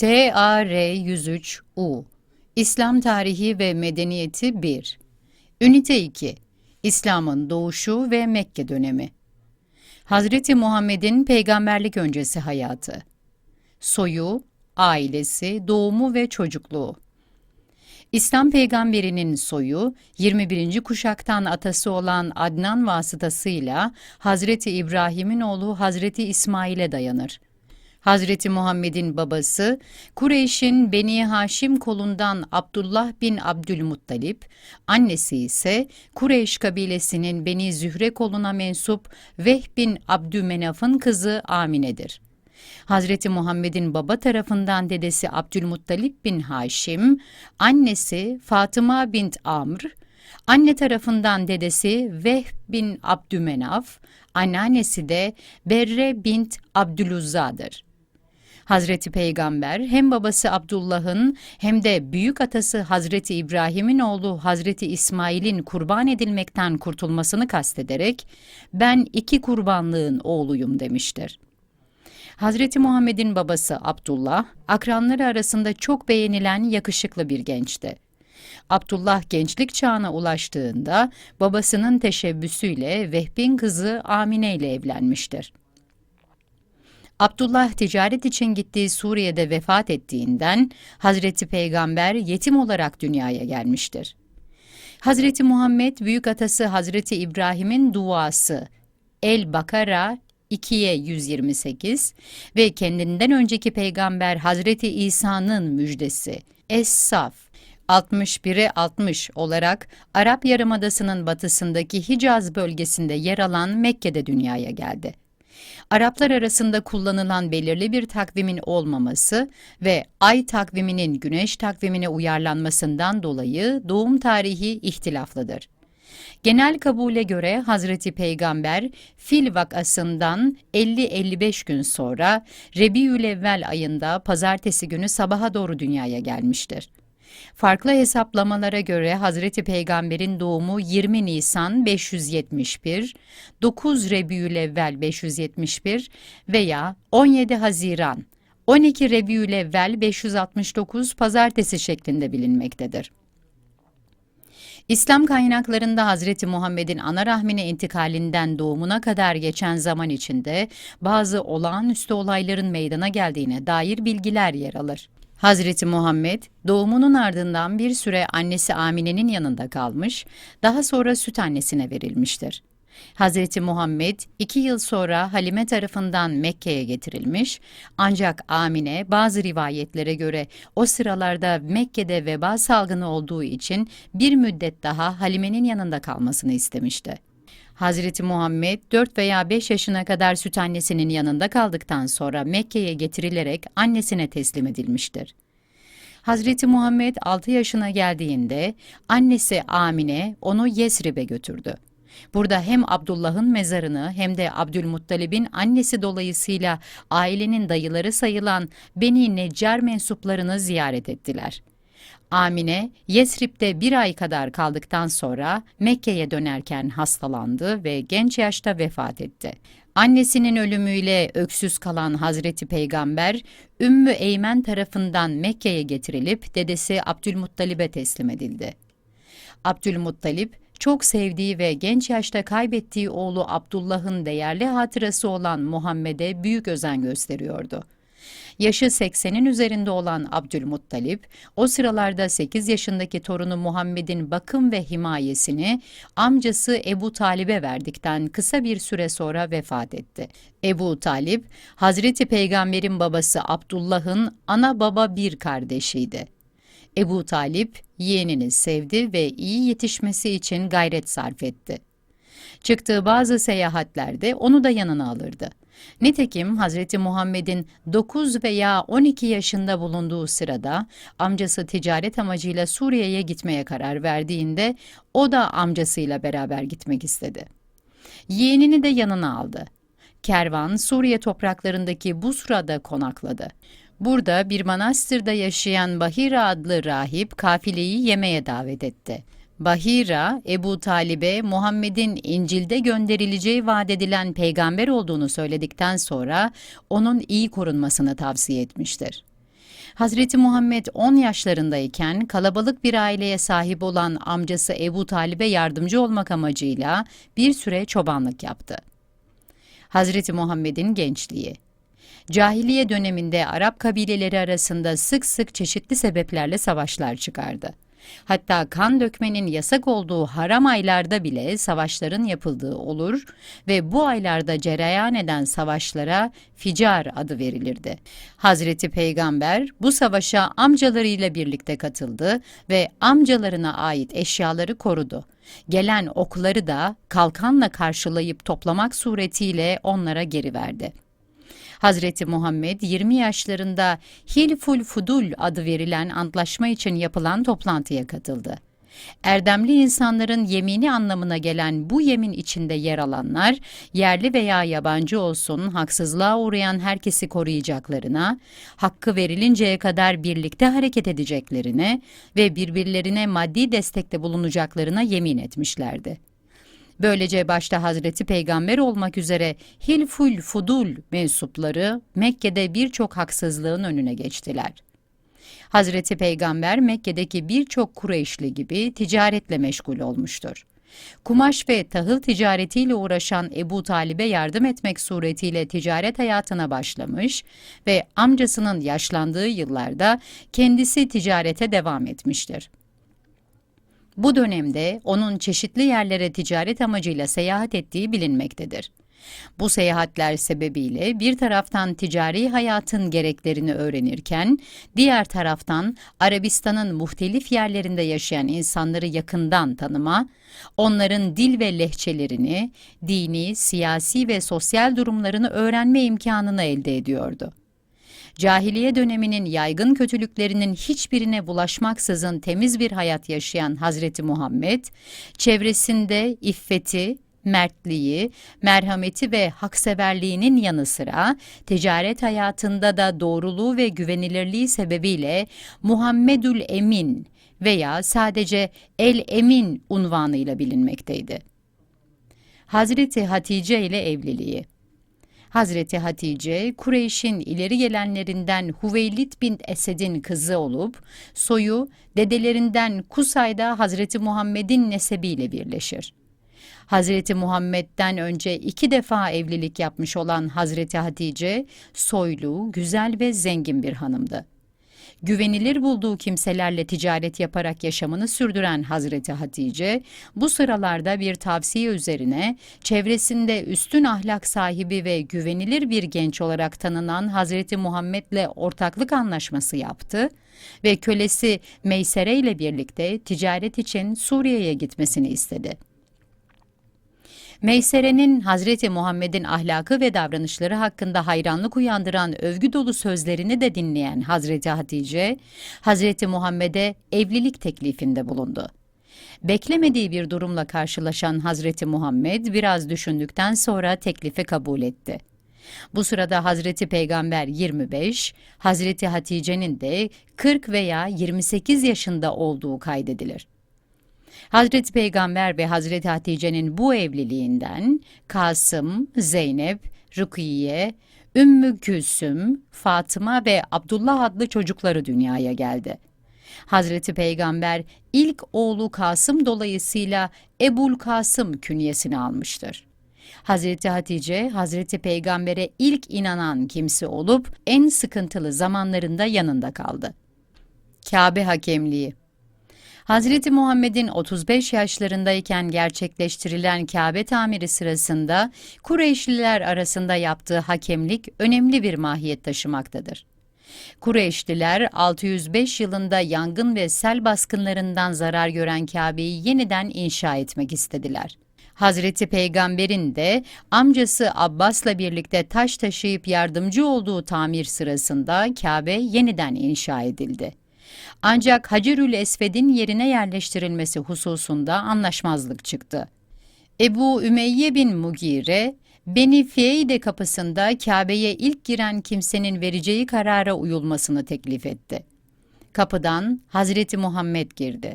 TAR 103 U. İslam Tarihi ve Medeniyeti 1 Ünite 2 İslam'ın doğuşu ve Mekke dönemi. Hazreti Muhammed'in peygamberlik öncesi hayatı. Soyu, ailesi, doğumu ve çocukluğu. İslam peygamberinin soyu 21. kuşaktan atası olan Adnan vasıtasıyla Hazreti İbrahim'in oğlu Hazreti İsmail'e dayanır. Hazreti Muhammed'in babası Kureyş'in Beni Haşim kolundan Abdullah bin Abdülmuttalip, annesi ise Kureyş kabilesinin Beni Zühre koluna mensup Veh bin Abdümenaf'ın kızı Amine'dir. Hazreti Muhammed'in baba tarafından dedesi Abdülmuttalip bin Haşim, annesi Fatıma bint Amr, anne tarafından dedesi Veh bin Abdümenaf, anneannesi de Berre bint Abdüluzza'dır. Hazreti Peygamber hem babası Abdullah'ın hem de büyük atası Hazreti İbrahim'in oğlu Hazreti İsmail'in kurban edilmekten kurtulmasını kastederek ben iki kurbanlığın oğluyum demiştir. Hazreti Muhammed'in babası Abdullah, akranları arasında çok beğenilen yakışıklı bir gençti. Abdullah gençlik çağına ulaştığında babasının teşebbüsüyle Vehbin kızı Amine ile evlenmiştir. Abdullah ticaret için gittiği Suriye'de vefat ettiğinden Hazreti Peygamber yetim olarak dünyaya gelmiştir. Hazreti Muhammed büyük atası Hazreti İbrahim'in duası El Bakara 2'ye 128 ve kendinden önceki peygamber Hazreti İsa'nın müjdesi Es-Saf 61'e 60 olarak Arap Yarımadası'nın batısındaki Hicaz bölgesinde yer alan Mekke'de dünyaya geldi. Araplar arasında kullanılan belirli bir takvimin olmaması ve ay takviminin güneş takvimine uyarlanmasından dolayı doğum tarihi ihtilaflıdır. Genel kabule göre Hazreti Peygamber fil vakasından 50-55 gün sonra Rebiülevvel ayında pazartesi günü sabaha doğru dünyaya gelmiştir. Farklı hesaplamalara göre Hazreti Peygamber'in doğumu 20 Nisan 571, 9 Rebiülevvel 571 veya 17 Haziran 12 Rebiülevvel 569 pazartesi şeklinde bilinmektedir. İslam kaynaklarında Hazreti Muhammed'in ana rahmine intikalinden doğumuna kadar geçen zaman içinde bazı olağanüstü olayların meydana geldiğine dair bilgiler yer alır. Hazreti Muhammed doğumunun ardından bir süre annesi Amine'nin yanında kalmış, daha sonra süt annesine verilmiştir. Hazreti Muhammed iki yıl sonra Halime tarafından Mekke'ye getirilmiş ancak Amine bazı rivayetlere göre o sıralarda Mekke'de veba salgını olduğu için bir müddet daha Halime'nin yanında kalmasını istemişti. Hazreti Muhammed 4 veya 5 yaşına kadar süt annesinin yanında kaldıktan sonra Mekke'ye getirilerek annesine teslim edilmiştir. Hazreti Muhammed 6 yaşına geldiğinde annesi Amine onu Yesrib'e götürdü. Burada hem Abdullah'ın mezarını hem de Abdülmuttalib'in annesi dolayısıyla ailenin dayıları sayılan Beni Neccar mensuplarını ziyaret ettiler. Amine, Yesrib'de bir ay kadar kaldıktan sonra Mekke'ye dönerken hastalandı ve genç yaşta vefat etti. Annesinin ölümüyle öksüz kalan Hazreti Peygamber, Ümmü Eymen tarafından Mekke'ye getirilip dedesi Abdülmuttalib'e teslim edildi. Abdülmuttalip, çok sevdiği ve genç yaşta kaybettiği oğlu Abdullah'ın değerli hatırası olan Muhammed'e büyük özen gösteriyordu. Yaşı 80'in üzerinde olan Abdülmuttalip, o sıralarda 8 yaşındaki torunu Muhammed'in bakım ve himayesini amcası Ebu Talib'e verdikten kısa bir süre sonra vefat etti. Ebu Talip, Hazreti Peygamber'in babası Abdullah'ın ana baba bir kardeşiydi. Ebu Talip yeğenini sevdi ve iyi yetişmesi için gayret sarf etti. Çıktığı bazı seyahatlerde onu da yanına alırdı. Nitekim Hazreti Muhammed'in 9 veya 12 yaşında bulunduğu sırada amcası ticaret amacıyla Suriye'ye gitmeye karar verdiğinde o da amcasıyla beraber gitmek istedi. Yeğenini de yanına aldı. Kervan Suriye topraklarındaki Busra'da konakladı. Burada bir manastırda yaşayan Bahira adlı rahip kafileyi yemeğe davet etti. Bahira, Ebu Talib'e Muhammed'in İncil'de gönderileceği vaat edilen peygamber olduğunu söyledikten sonra onun iyi korunmasını tavsiye etmiştir. Hazreti Muhammed 10 yaşlarındayken kalabalık bir aileye sahip olan amcası Ebu Talib'e yardımcı olmak amacıyla bir süre çobanlık yaptı. Hazreti Muhammed'in gençliği Cahiliye döneminde Arap kabileleri arasında sık sık çeşitli sebeplerle savaşlar çıkardı. Hatta kan dökmenin yasak olduğu haram aylarda bile savaşların yapıldığı olur ve bu aylarda cereyan eden savaşlara ficar adı verilirdi. Hazreti Peygamber bu savaşa amcalarıyla birlikte katıldı ve amcalarına ait eşyaları korudu. Gelen okları da kalkanla karşılayıp toplamak suretiyle onlara geri verdi. Hazreti Muhammed 20 yaşlarında Hilful Fudul adı verilen antlaşma için yapılan toplantıya katıldı. Erdemli insanların yemini anlamına gelen bu yemin içinde yer alanlar, yerli veya yabancı olsun haksızlığa uğrayan herkesi koruyacaklarına, hakkı verilinceye kadar birlikte hareket edeceklerine ve birbirlerine maddi destekte bulunacaklarına yemin etmişlerdi. Böylece başta Hazreti Peygamber olmak üzere Hilful Fudul mensupları Mekke'de birçok haksızlığın önüne geçtiler. Hazreti Peygamber Mekke'deki birçok Kureyşli gibi ticaretle meşgul olmuştur. Kumaş ve tahıl ticaretiyle uğraşan Ebu Talib'e yardım etmek suretiyle ticaret hayatına başlamış ve amcasının yaşlandığı yıllarda kendisi ticarete devam etmiştir. Bu dönemde onun çeşitli yerlere ticaret amacıyla seyahat ettiği bilinmektedir. Bu seyahatler sebebiyle bir taraftan ticari hayatın gereklerini öğrenirken, diğer taraftan Arabistan'ın muhtelif yerlerinde yaşayan insanları yakından tanıma, onların dil ve lehçelerini, dini, siyasi ve sosyal durumlarını öğrenme imkanını elde ediyordu cahiliye döneminin yaygın kötülüklerinin hiçbirine bulaşmaksızın temiz bir hayat yaşayan Hazreti Muhammed, çevresinde iffeti, mertliği, merhameti ve hakseverliğinin yanı sıra ticaret hayatında da doğruluğu ve güvenilirliği sebebiyle Muhammedül Emin veya sadece El Emin unvanıyla bilinmekteydi. Hazreti Hatice ile evliliği Hazreti Hatice, Kureyş'in ileri gelenlerinden Hüveylid bin Esed'in kızı olup, soyu dedelerinden Kusay'da Hazreti Muhammed'in nesebiyle birleşir. Hazreti Muhammed'den önce iki defa evlilik yapmış olan Hazreti Hatice, soylu, güzel ve zengin bir hanımdı güvenilir bulduğu kimselerle ticaret yaparak yaşamını sürdüren Hazreti Hatice, bu sıralarda bir tavsiye üzerine çevresinde üstün ahlak sahibi ve güvenilir bir genç olarak tanınan Hazreti Muhammed'le ortaklık anlaşması yaptı ve kölesi Meysere ile birlikte ticaret için Suriye'ye gitmesini istedi. Meysere'nin Hazreti Muhammed'in ahlakı ve davranışları hakkında hayranlık uyandıran övgü dolu sözlerini de dinleyen Hazreti Hatice, Hazreti Muhammed'e evlilik teklifinde bulundu. Beklemediği bir durumla karşılaşan Hazreti Muhammed biraz düşündükten sonra teklifi kabul etti. Bu sırada Hazreti Peygamber 25, Hazreti Hatice'nin de 40 veya 28 yaşında olduğu kaydedilir. Hazreti Peygamber ve Hazreti Hatice'nin bu evliliğinden Kasım, Zeynep, Rukiye, Ümmü Gülsüm, Fatıma ve Abdullah adlı çocukları dünyaya geldi. Hazreti Peygamber ilk oğlu Kasım dolayısıyla Ebul Kasım künyesini almıştır. Hazreti Hatice, Hazreti Peygamber'e ilk inanan kimse olup en sıkıntılı zamanlarında yanında kaldı. Kabe Hakemliği Hazreti Muhammed'in 35 yaşlarındayken gerçekleştirilen Kabe tamiri sırasında Kureyşliler arasında yaptığı hakemlik önemli bir mahiyet taşımaktadır. Kureyşliler 605 yılında yangın ve sel baskınlarından zarar gören Kabe'yi yeniden inşa etmek istediler. Hazreti Peygamber'in de amcası Abbas'la birlikte taş taşıyıp yardımcı olduğu tamir sırasında Kabe yeniden inşa edildi. Ancak Hacerül Esved'in yerine yerleştirilmesi hususunda anlaşmazlık çıktı. Ebu Ümeyye bin Mugire, Beni Fiyeyde kapısında Kabe'ye ilk giren kimsenin vereceği karara uyulmasını teklif etti. Kapıdan Hazreti Muhammed girdi.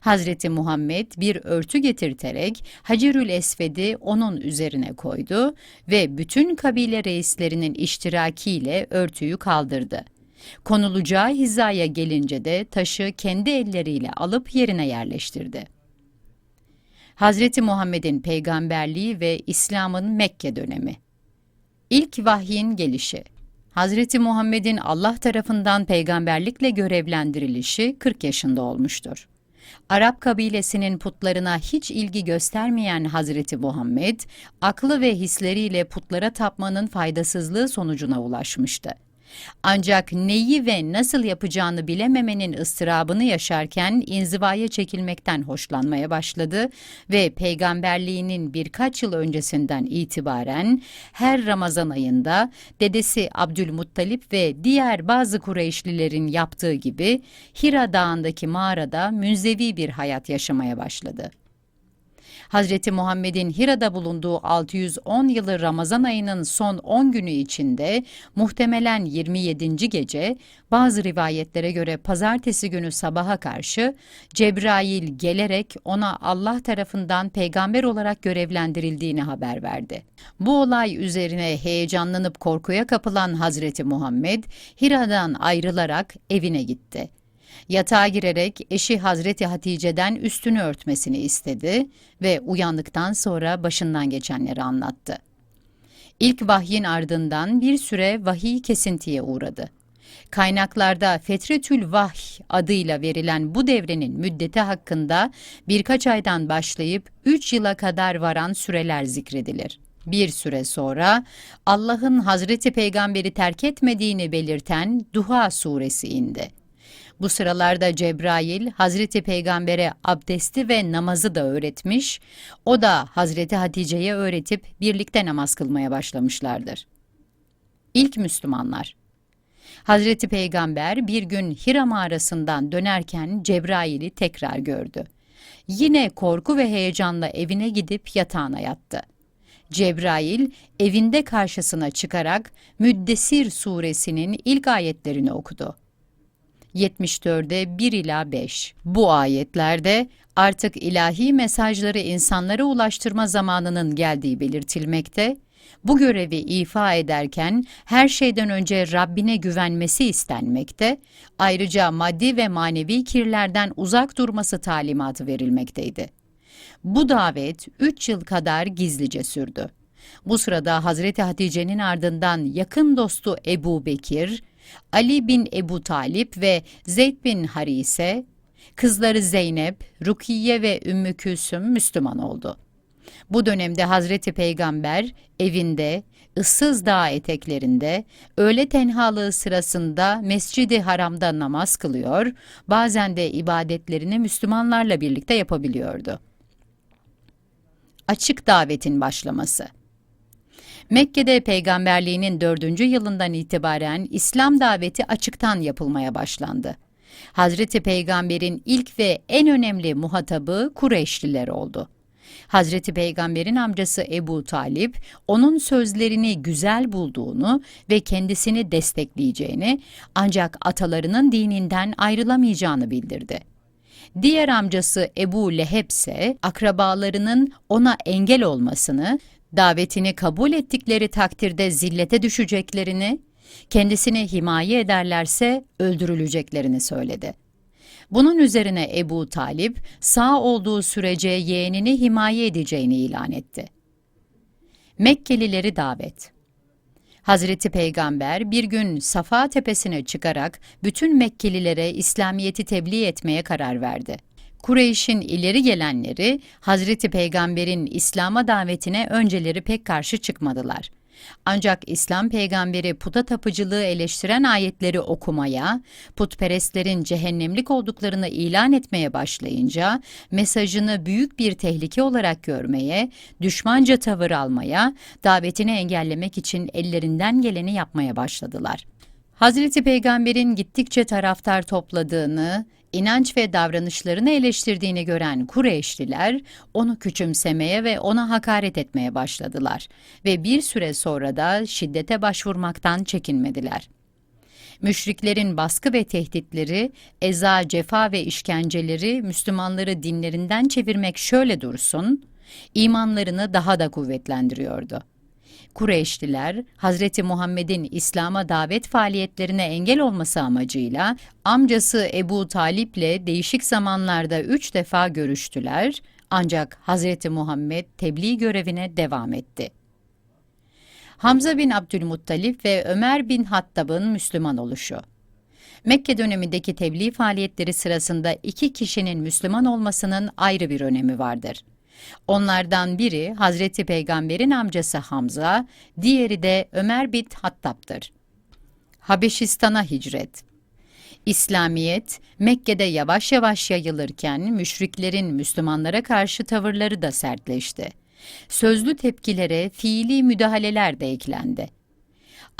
Hazreti Muhammed bir örtü getirterek Hacerül Esved'i onun üzerine koydu ve bütün kabile reislerinin iştirakiyle örtüyü kaldırdı. Konulacağı hizaya gelince de taşı kendi elleriyle alıp yerine yerleştirdi. Hazreti Muhammed'in peygamberliği ve İslam'ın Mekke dönemi. İlk vahyin gelişi. Hazreti Muhammed'in Allah tarafından peygamberlikle görevlendirilişi 40 yaşında olmuştur. Arap kabilesinin putlarına hiç ilgi göstermeyen Hazreti Muhammed, aklı ve hisleriyle putlara tapmanın faydasızlığı sonucuna ulaşmıştı. Ancak neyi ve nasıl yapacağını bilememenin ıstırabını yaşarken inzivaya çekilmekten hoşlanmaya başladı ve peygamberliğinin birkaç yıl öncesinden itibaren her Ramazan ayında dedesi Abdülmuttalip ve diğer bazı Kureyşlilerin yaptığı gibi Hira Dağı'ndaki mağarada münzevi bir hayat yaşamaya başladı. Hazreti Muhammed'in Hira'da bulunduğu 610 yılı Ramazan ayının son 10 günü içinde muhtemelen 27. gece bazı rivayetlere göre pazartesi günü sabaha karşı Cebrail gelerek ona Allah tarafından peygamber olarak görevlendirildiğini haber verdi. Bu olay üzerine heyecanlanıp korkuya kapılan Hazreti Muhammed Hira'dan ayrılarak evine gitti. Yatağa girerek eşi Hazreti Hatice'den üstünü örtmesini istedi ve uyandıktan sonra başından geçenleri anlattı. İlk vahyin ardından bir süre vahiy kesintiye uğradı. Kaynaklarda Fetretül Vahy adıyla verilen bu devrenin müddeti hakkında birkaç aydan başlayıp üç yıla kadar varan süreler zikredilir. Bir süre sonra Allah'ın Hazreti Peygamberi terk etmediğini belirten Duha suresi indi. Bu sıralarda Cebrail Hazreti Peygamber'e abdesti ve namazı da öğretmiş, o da Hazreti Hatice'ye öğretip birlikte namaz kılmaya başlamışlardır. İlk Müslümanlar Hazreti Peygamber bir gün Hira mağarasından dönerken Cebrail'i tekrar gördü. Yine korku ve heyecanla evine gidip yatağına yattı. Cebrail evinde karşısına çıkarak Müddessir suresinin ilk ayetlerini okudu. 74'de 1 ila 5. Bu ayetlerde artık ilahi mesajları insanlara ulaştırma zamanının geldiği belirtilmekte, bu görevi ifa ederken her şeyden önce Rabbine güvenmesi istenmekte, ayrıca maddi ve manevi kirlerden uzak durması talimatı verilmekteydi. Bu davet üç yıl kadar gizlice sürdü. Bu sırada Hazreti Hatice'nin ardından yakın dostu Ebu Bekir, Ali bin Ebu Talip ve Zeyd bin Harise, kızları Zeynep, Rukiye ve Ümmü Külsüm Müslüman oldu. Bu dönemde Hazreti Peygamber evinde, ıssız dağ eteklerinde, öğle tenhalığı sırasında Mescid-i Haram'da namaz kılıyor, bazen de ibadetlerini Müslümanlarla birlikte yapabiliyordu. Açık davetin başlaması Mekke'de peygamberliğinin dördüncü yılından itibaren İslam daveti açıktan yapılmaya başlandı. Hazreti Peygamber'in ilk ve en önemli muhatabı Kureyşliler oldu. Hazreti Peygamber'in amcası Ebu Talip, onun sözlerini güzel bulduğunu ve kendisini destekleyeceğini, ancak atalarının dininden ayrılamayacağını bildirdi. Diğer amcası Ebu Leheb ise akrabalarının ona engel olmasını davetini kabul ettikleri takdirde zillete düşeceklerini, kendisini himaye ederlerse öldürüleceklerini söyledi. Bunun üzerine Ebu Talip, sağ olduğu sürece yeğenini himaye edeceğini ilan etti. Mekkelileri davet Hazreti Peygamber bir gün Safa tepesine çıkarak bütün Mekkelilere İslamiyet'i tebliğ etmeye karar verdi. Kureyş'in ileri gelenleri Hazreti Peygamber'in İslam'a davetine önceleri pek karşı çıkmadılar. Ancak İslam peygamberi puta tapıcılığı eleştiren ayetleri okumaya, putperestlerin cehennemlik olduklarını ilan etmeye başlayınca, mesajını büyük bir tehlike olarak görmeye, düşmanca tavır almaya, davetini engellemek için ellerinden geleni yapmaya başladılar. Hazreti Peygamber'in gittikçe taraftar topladığını, inanç ve davranışlarını eleştirdiğini gören Kureyşliler onu küçümsemeye ve ona hakaret etmeye başladılar ve bir süre sonra da şiddete başvurmaktan çekinmediler. Müşriklerin baskı ve tehditleri, eza, cefa ve işkenceleri Müslümanları dinlerinden çevirmek şöyle dursun, imanlarını daha da kuvvetlendiriyordu. Kureyşliler, Hazreti Muhammed'in İslam'a davet faaliyetlerine engel olması amacıyla amcası Ebu Talip'le değişik zamanlarda üç defa görüştüler ancak Hazreti Muhammed tebliğ görevine devam etti. Hamza bin Abdülmuttalip ve Ömer bin Hattab'ın Müslüman oluşu Mekke dönemindeki tebliğ faaliyetleri sırasında iki kişinin Müslüman olmasının ayrı bir önemi vardır. Onlardan biri Hazreti Peygamber'in amcası Hamza, diğeri de Ömer bin Hattab'dır. Habeşistan'a hicret İslamiyet, Mekke'de yavaş yavaş yayılırken müşriklerin Müslümanlara karşı tavırları da sertleşti. Sözlü tepkilere fiili müdahaleler de eklendi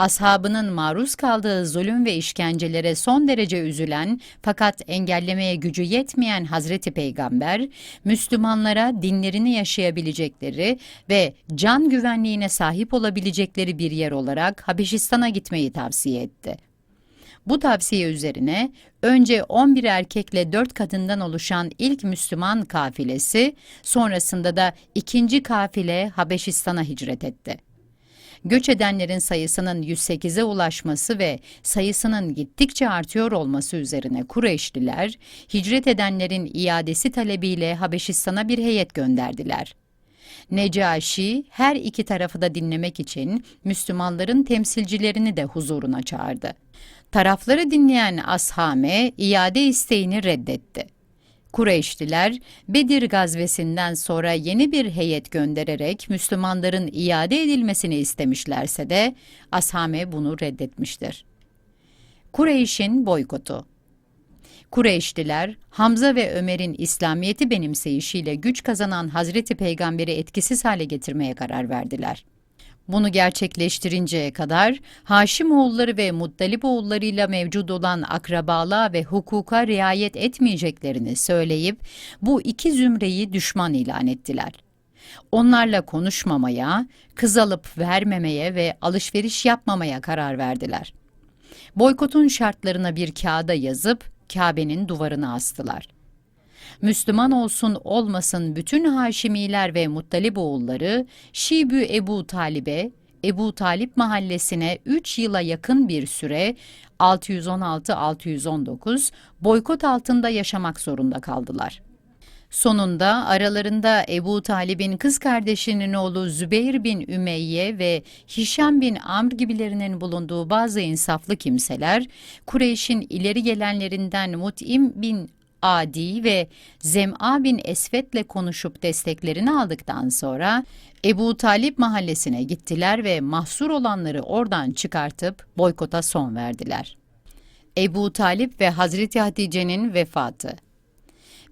ashabının maruz kaldığı zulüm ve işkencelere son derece üzülen fakat engellemeye gücü yetmeyen Hazreti Peygamber, Müslümanlara dinlerini yaşayabilecekleri ve can güvenliğine sahip olabilecekleri bir yer olarak Habeşistan'a gitmeyi tavsiye etti. Bu tavsiye üzerine önce 11 erkekle 4 kadından oluşan ilk Müslüman kafilesi, sonrasında da ikinci kafile Habeşistan'a hicret etti göç edenlerin sayısının 108'e ulaşması ve sayısının gittikçe artıyor olması üzerine Kureyşliler, hicret edenlerin iadesi talebiyle Habeşistan'a bir heyet gönderdiler. Necaşi her iki tarafı da dinlemek için Müslümanların temsilcilerini de huzuruna çağırdı. Tarafları dinleyen Ashame iade isteğini reddetti. Kureyşliler Bedir gazvesinden sonra yeni bir heyet göndererek Müslümanların iade edilmesini istemişlerse de Ashame bunu reddetmiştir. Kureyş'in boykotu Kureyşliler, Hamza ve Ömer'in İslamiyet'i benimseyişiyle güç kazanan Hazreti Peygamber'i etkisiz hale getirmeye karar verdiler. Bunu gerçekleştirinceye kadar Haşimoğulları ve Muttalipoğullarıyla mevcut olan akrabalığa ve hukuka riayet etmeyeceklerini söyleyip bu iki zümreyi düşman ilan ettiler. Onlarla konuşmamaya, kız alıp vermemeye ve alışveriş yapmamaya karar verdiler. Boykotun şartlarına bir kağıda yazıp Kabe'nin duvarına astılar. Müslüman olsun olmasın bütün Haşimiler ve Muttalip oğulları Şibü Ebu Talib'e, Ebu Talip mahallesine 3 yıla yakın bir süre 616-619 boykot altında yaşamak zorunda kaldılar. Sonunda aralarında Ebu Talib'in kız kardeşinin oğlu Zübeyir bin Ümeyye ve Hişam bin Amr gibilerinin bulunduğu bazı insaflı kimseler, Kureyş'in ileri gelenlerinden Mut'im bin Adi ve Zem'a bin Esvet'le konuşup desteklerini aldıktan sonra Ebu Talip mahallesine gittiler ve mahsur olanları oradan çıkartıp boykota son verdiler. Ebu Talip ve Hazreti Hatice'nin vefatı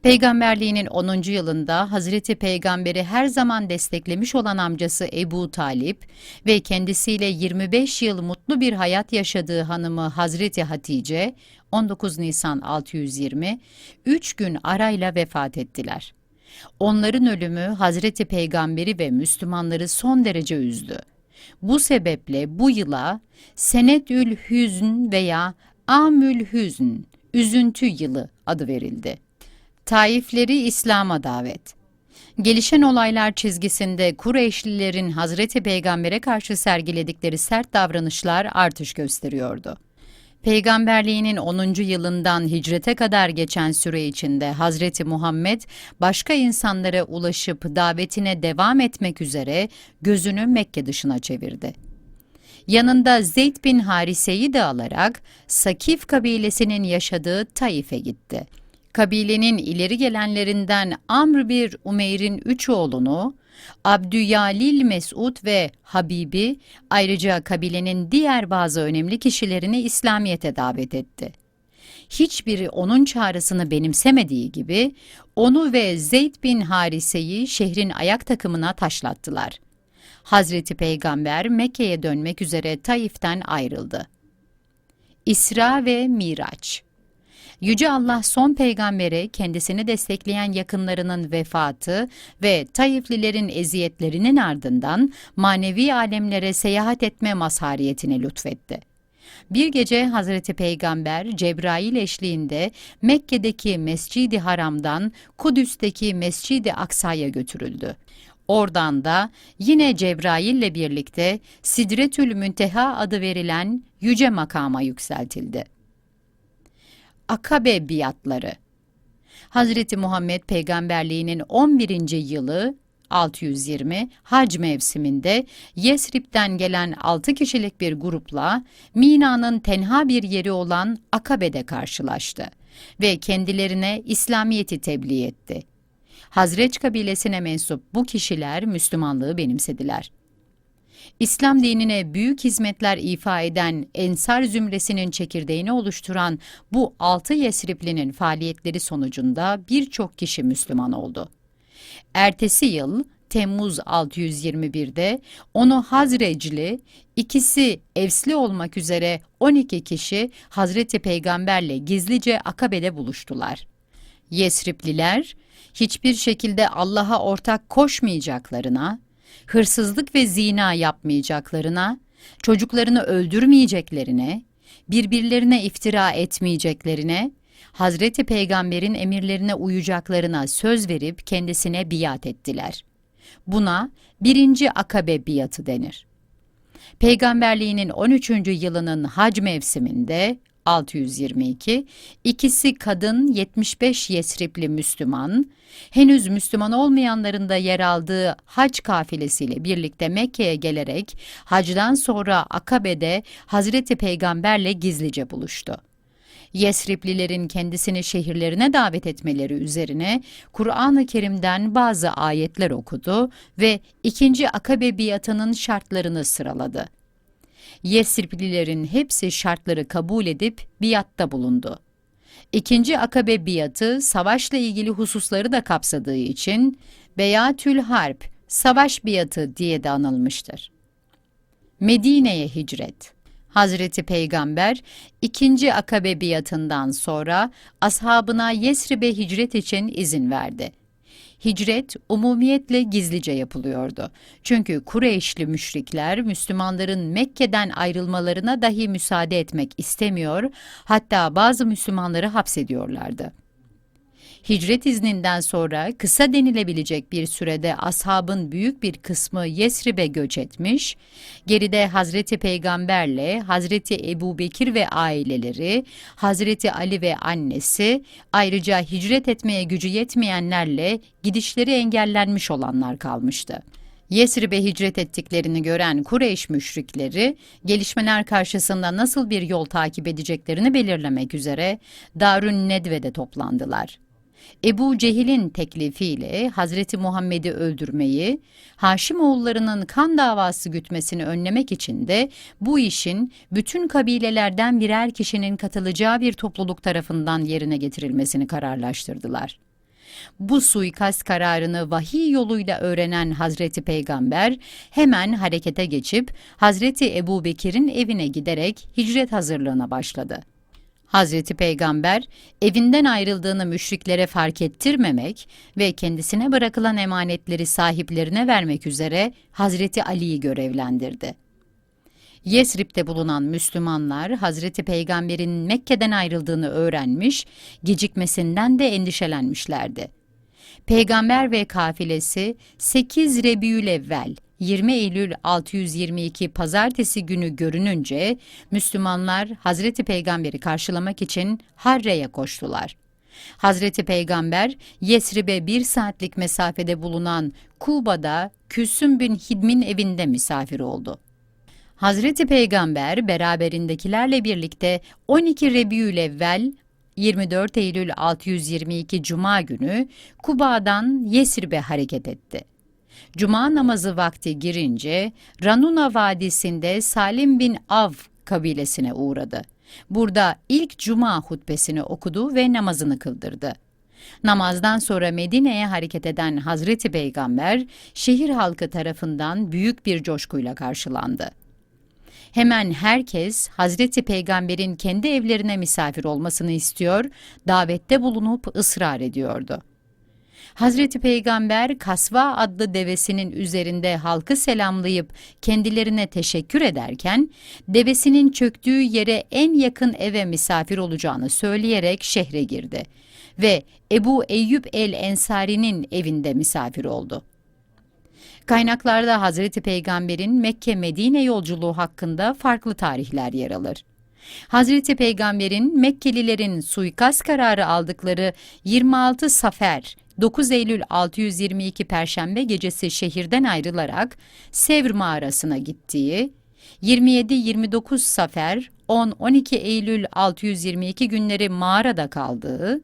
Peygamberliğinin 10. yılında Hazreti Peygamber'i her zaman desteklemiş olan amcası Ebu Talip ve kendisiyle 25 yıl mutlu bir hayat yaşadığı hanımı Hazreti Hatice 19 Nisan 620 3 gün arayla vefat ettiler. Onların ölümü Hazreti Peygamberi ve Müslümanları son derece üzdü. Bu sebeple bu yıla Senetül Hüzn veya Amül Hüzn, üzüntü yılı adı verildi. Taifleri İslam'a davet. Gelişen olaylar çizgisinde Kureyşlilerin Hazreti Peygamber'e karşı sergiledikleri sert davranışlar artış gösteriyordu. Peygamberliğinin 10. yılından hicrete kadar geçen süre içinde Hazreti Muhammed başka insanlara ulaşıp davetine devam etmek üzere gözünü Mekke dışına çevirdi. Yanında Zeyd bin Harise'yi de alarak Sakif kabilesinin yaşadığı Taif'e gitti kabilenin ileri gelenlerinden Amr bir Umeyr'in üç oğlunu, Abdüyalil Mesud ve Habibi, ayrıca kabilenin diğer bazı önemli kişilerini İslamiyet'e davet etti. Hiçbiri onun çağrısını benimsemediği gibi, onu ve Zeyd bin Harise'yi şehrin ayak takımına taşlattılar. Hazreti Peygamber Mekke'ye dönmek üzere Taif'ten ayrıldı. İsra ve Miraç Yüce Allah son peygambere kendisini destekleyen yakınlarının vefatı ve Taiflilerin eziyetlerinin ardından manevi alemlere seyahat etme mazhariyetini lütfetti. Bir gece Hazreti Peygamber Cebrail eşliğinde Mekke'deki Mescid-i Haram'dan Kudüs'teki Mescid-i Aksa'ya götürüldü. Oradan da yine Cebrail'le birlikte Sidretül Münteha adı verilen yüce makama yükseltildi. Akabe biatları Hazreti Muhammed peygamberliğinin 11. yılı 620 hac mevsiminde Yesrib'den gelen 6 kişilik bir grupla Mina'nın tenha bir yeri olan Akabe'de karşılaştı ve kendilerine İslamiyet'i tebliğ etti. Hazreç kabilesine mensup bu kişiler Müslümanlığı benimsediler. İslam dinine büyük hizmetler ifa eden Ensar zümresinin çekirdeğini oluşturan bu altı Yesriplinin faaliyetleri sonucunda birçok kişi Müslüman oldu. Ertesi yıl Temmuz 621'de onu Hazrecli, ikisi Evsli olmak üzere 12 kişi Hazreti Peygamberle gizlice Akabe'de buluştular. Yesripliler hiçbir şekilde Allah'a ortak koşmayacaklarına, hırsızlık ve zina yapmayacaklarına, çocuklarını öldürmeyeceklerine, birbirlerine iftira etmeyeceklerine, Hazreti Peygamber'in emirlerine uyacaklarına söz verip kendisine biat ettiler. Buna birinci akabe biatı denir. Peygamberliğinin 13. yılının hac mevsiminde 622, ikisi kadın 75 Yesripli Müslüman, henüz Müslüman olmayanların da yer aldığı hac kafilesiyle birlikte Mekke'ye gelerek hacdan sonra Akabe'de Hazreti Peygamberle gizlice buluştu. Yesriplilerin kendisini şehirlerine davet etmeleri üzerine Kur'an-ı Kerim'den bazı ayetler okudu ve ikinci Akabe biatının şartlarını sıraladı. Yesriplilerin hepsi şartları kabul edip biatta bulundu. İkinci Akabe biatı savaşla ilgili hususları da kapsadığı için Beyatül Harp, savaş biatı diye de anılmıştır. Medine'ye hicret Hazreti Peygamber ikinci akabe biatından sonra ashabına Yesrib'e hicret için izin verdi. Hicret umumiyetle gizlice yapılıyordu. Çünkü Kureyşli müşrikler Müslümanların Mekke'den ayrılmalarına dahi müsaade etmek istemiyor, hatta bazı Müslümanları hapsediyorlardı. Hicret izninden sonra kısa denilebilecek bir sürede ashabın büyük bir kısmı Yesrib'e göç etmiş, geride Hazreti Peygamberle Hazreti Ebu Bekir ve aileleri, Hazreti Ali ve annesi, ayrıca hicret etmeye gücü yetmeyenlerle gidişleri engellenmiş olanlar kalmıştı. Yesrib'e hicret ettiklerini gören Kureyş müşrikleri, gelişmeler karşısında nasıl bir yol takip edeceklerini belirlemek üzere Darün Nedve'de toplandılar. Ebu Cehil'in teklifiyle Hazreti Muhammed'i öldürmeyi, Haşimoğullarının kan davası gütmesini önlemek için de bu işin bütün kabilelerden birer kişinin katılacağı bir topluluk tarafından yerine getirilmesini kararlaştırdılar. Bu suikast kararını vahiy yoluyla öğrenen Hazreti Peygamber hemen harekete geçip Hazreti Ebu Bekir'in evine giderek hicret hazırlığına başladı. Hazreti Peygamber evinden ayrıldığını müşriklere fark ettirmemek ve kendisine bırakılan emanetleri sahiplerine vermek üzere Hazreti Ali'yi görevlendirdi. Yesrib'de bulunan Müslümanlar Hazreti Peygamber'in Mekke'den ayrıldığını öğrenmiş, gecikmesinden de endişelenmişlerdi. Peygamber ve kafilesi 8 Rebiülevvel 20 Eylül 622 pazartesi günü görününce Müslümanlar Hazreti Peygamber'i karşılamak için Harre'ye koştular. Hazreti Peygamber Yesrib'e bir saatlik mesafede bulunan Kuba'da Küsüm bin Hidm'in evinde misafir oldu. Hazreti Peygamber beraberindekilerle birlikte 12 Rebiülevvel 24 Eylül 622 Cuma günü Kuba'dan Yesrib'e hareket etti. Cuma namazı vakti girince Ranuna Vadisi'nde Salim bin Av kabilesine uğradı. Burada ilk cuma hutbesini okudu ve namazını kıldırdı. Namazdan sonra Medine'ye hareket eden Hazreti Peygamber, şehir halkı tarafından büyük bir coşkuyla karşılandı. Hemen herkes Hazreti Peygamber'in kendi evlerine misafir olmasını istiyor, davette bulunup ısrar ediyordu. Hazreti Peygamber Kasva adlı devesinin üzerinde halkı selamlayıp kendilerine teşekkür ederken, devesinin çöktüğü yere en yakın eve misafir olacağını söyleyerek şehre girdi ve Ebu Eyyub el-Ensari'nin evinde misafir oldu. Kaynaklarda Hazreti Peygamber'in Mekke-Medine yolculuğu hakkında farklı tarihler yer alır. Hazreti Peygamber'in Mekkelilerin suikast kararı aldıkları 26 Safer 9 Eylül 622 Perşembe gecesi şehirden ayrılarak Sevr mağarasına gittiği, 27-29 Safer 10-12 Eylül 622 günleri mağarada kaldığı,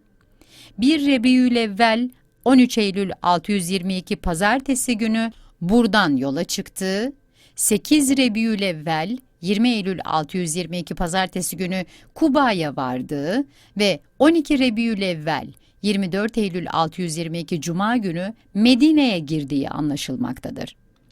1 Rebiülevvel 13 Eylül 622 Pazartesi günü buradan yola çıktığı, 8 Rebiülevvel 20 Eylül 622 Pazartesi günü Kuba'ya vardığı ve 12 Rebiülevvel 24 Eylül 622 Cuma günü Medine'ye girdiği anlaşılmaktadır.